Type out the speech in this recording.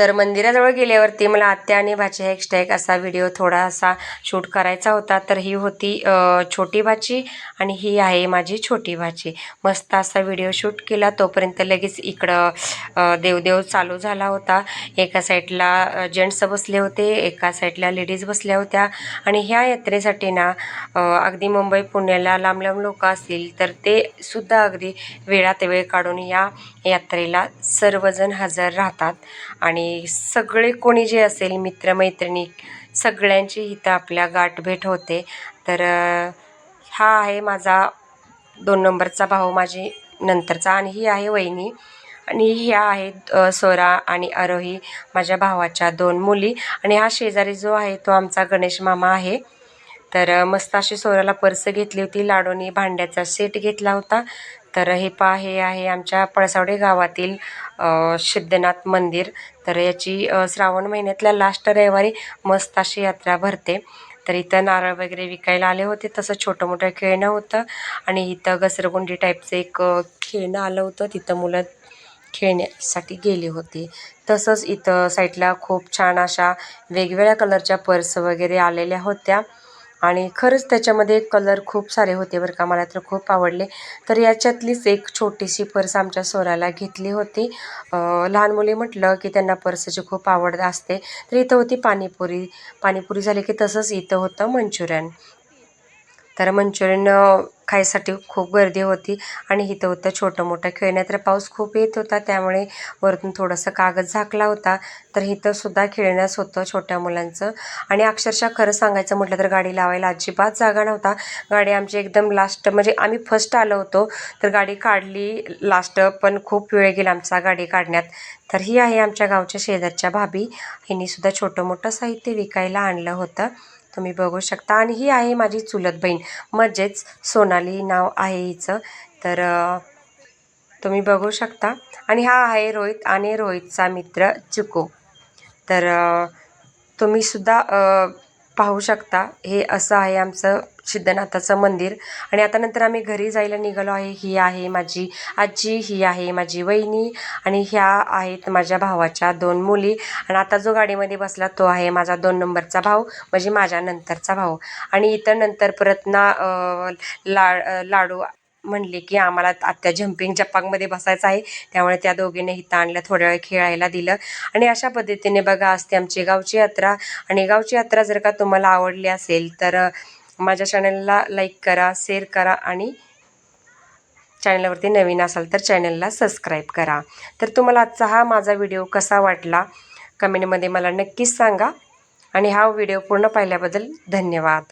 तर मंदिराजवळ गेल्यावरती मला आत्या आणि भाची एक्स्ट्रा एक असा व्हिडिओ थोडासा शूट करायचा होता. तर ही होती छोटी भाची आणि ही आहे माझी छोटी भाची. मस्त असा व्हिडिओ शूट केला. तोपर्यंत लगेच इकडं देवदेव चालू झाला होता. एका साईडला जेंट्स बसले होते एका साईडला लेडीज बसल्या होत्या. आणि ह्या यात्रेसाठी ना अगदी मुंबई पुण्याला लांब लांब लोक असतील तर ते सुद्धा अगदी वेळात वेळ काढून या यात्रेला सर्वजण हजर राहतात. आणि सगळे कोणी जे असेल मित्रमैत्रिणी सगळ्यांची इथं आपल्या गाठभेट होते. तर हा आहे माझा दोन नंबरचा भाऊ माझी नंतरचा आणि ही आहे वहिनी. आणि ह्या आहेत सोरा आणि आरोही माझ्या भावाच्या दोन मुली. आणि हा शेजारी जो आहे तो आमचा गणेश मामा आहे. तर मस्त अशी सोऱ्याला पर्स घेतली होती लाडोनी भांड्याचा सेट घेतला होता. तर हे पा हे आहे आमच्या पळसावडे गावातील सिद्धनाथ मंदिर. तर याची श्रावण महिन्यातल्या लास्ट रविवारी मस्त अशी यात्रा भरते. तर इथं नारळ वगैरे विकायला आले होते तसं छोटं मोठं खेळणं होतं. आणि इथं घसरगुंडी टाईपचं एक खेळणं आलं होतं तिथं मुलं खेळण्यासाठी गेली होती. तसंच इथं साईडला खूप छान अशा वेगवेगळ्या कलरच्या पर्स वगैरे आलेल्या होत्या. आणि खरंच त्याच्यामध्ये कलर खूप सारे होते बरं का. मला तर खूप आवडले. तर याच्यातलीच एक छोटीशी पर्स आमच्या सोराला घेतली होती. लहान मुली म्हटलं की त्यांना पर्सची खूप आवड असते. तर इथं होती पाणीपुरी. पाणीपुरी झाली की तसंच इथं होतं मंचुरियन. तर मंचुरियन खायसाठी खूप गर्दी होती आणि इथं होतं छोटं मोठं खेळण्यात तर पाऊस खूप येत होता त्यामुळे वरतून थोडंसं कागद झाकला होता. तर इथंसुद्धा खेळण्यास होतं छोट्या मुलांचं. आणि अक्षरशः खरं सांगायचं म्हटलं तर गाडी लावायला अजिबात जागा नव्हता. गाडी आमची एकदम लास्ट म्हणजे आम्ही फर्स्ट आलो होतो तर गाडी काढली लास्ट पण खूप वेळ गेला आमचा गाडी काढण्यात. तर ही आहे आमच्या गावच्या शेजारच्या भाभी. हिनीसुद्धा छोटं मोठं साहित्य विकायला आणलं होतं. तुम्ही बघू शकता. आणि ही आहे माझी चुलत बहीण. म्हणजेच सोनाली नाव आहे हिचं. तर तुम्ही बघू शकता. आणि हा आहे रोहित आणि रोहितचा मित्र चुको. तर तुम्हीसुद्धा तुम्ही सुद्धा पाहू शकता. हे असं आहे आमचं सिद्धनाथाचं मंदिर. आणि आता नंतर आम्ही घरी जायला निघालो आहे. ही आहे माझी आजी ही आहे माझी वहिनी आणि ह्या आहेत माझ्या भावाच्या दोन मुली. आणि आता जो गाडीमध्ये बसला तो आहे माझा दोन नंबरचा भाऊ म्हणजे माझ्या नंतरचा भाऊ. आणि इतर नंतर परत ना ला लाडू म्हणले की आम्हाला आत्या झम्पिंग जपांगमध्ये बसायचं आहे. त्यामुळे त्या दोघींनी इथं आणलं थोड्या वेळ खेळायला दिलं. आणि अशा पद्धतीने बघा असते आमची गावची यात्रा. आणि गावची यात्रा जर का तुम्हाला आवडली असेल तर माझ्या चॅनलला लाईक करा शेअर करा आणि चॅनलवरती नवीन असाल तर चॅनलला सबस्क्राईब करा. तर तुम्हाला आजचा हा माझा व्हिडिओ कसा वाटला कमेंटमध्ये मला नक्कीच सांगा. आणि हा व्हिडिओ पूर्ण पाहिल्याबद्दल धन्यवाद.